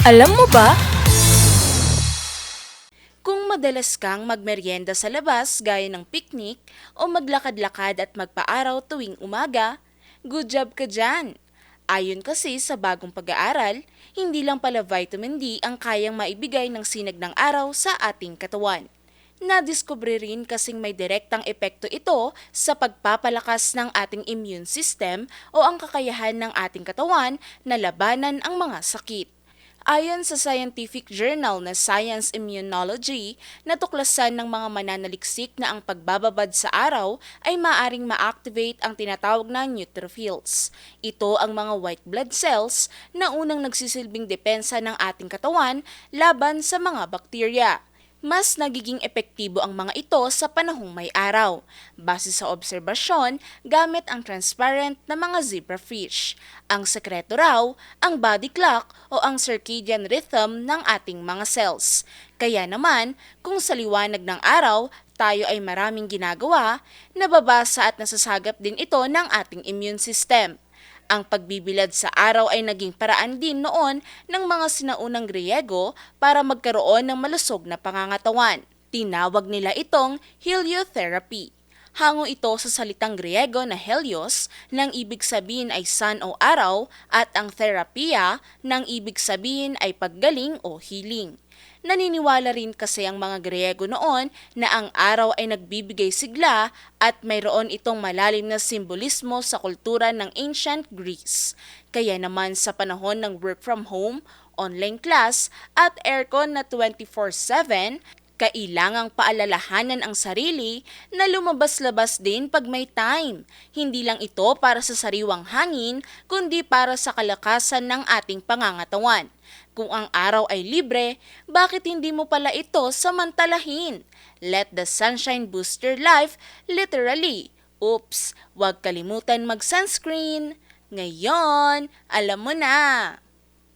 Alam mo ba? Kung madalas kang magmeryenda sa labas gaya ng picnic o maglakad-lakad at magpaaraw tuwing umaga, good job ka dyan! Ayon kasi sa bagong pag-aaral, hindi lang pala vitamin D ang kayang maibigay ng sinag ng araw sa ating katawan. Nadiskubre rin kasing may direktang epekto ito sa pagpapalakas ng ating immune system o ang kakayahan ng ating katawan na labanan ang mga sakit. Ayon sa scientific journal na Science Immunology, natuklasan ng mga mananaliksik na ang pagbababad sa araw ay maaring ma-activate ang tinatawag na neutrophils. Ito ang mga white blood cells na unang nagsisilbing depensa ng ating katawan laban sa mga bakterya mas nagiging epektibo ang mga ito sa panahong may araw, base sa obserbasyon gamit ang transparent na mga zebrafish. Ang sekreto raw, ang body clock o ang circadian rhythm ng ating mga cells. Kaya naman, kung sa liwanag ng araw, tayo ay maraming ginagawa, nababasa at nasasagap din ito ng ating immune system. Ang pagbibilad sa araw ay naging paraan din noon ng mga sinaunang Griego para magkaroon ng malusog na pangangatawan. Tinawag nila itong heliotherapy. Hango ito sa salitang Griego na helios, nang ibig sabihin ay sun o araw, at ang therapia, nang ibig sabihin ay paggaling o healing. Naniniwala rin kasi ang mga Griego noon na ang araw ay nagbibigay sigla at mayroon itong malalim na simbolismo sa kultura ng ancient Greece. Kaya naman sa panahon ng work from home, online class at aircon na 24-7, kailangang paalalahanan ang sarili na lumabas-labas din pag may time. Hindi lang ito para sa sariwang hangin, kundi para sa kalakasan ng ating pangangatawan. Kung ang araw ay libre, bakit hindi mo pala ito samantalahin? Let the sunshine boost your life, literally. Oops, huwag kalimutan mag-sunscreen. Ngayon, alam mo na.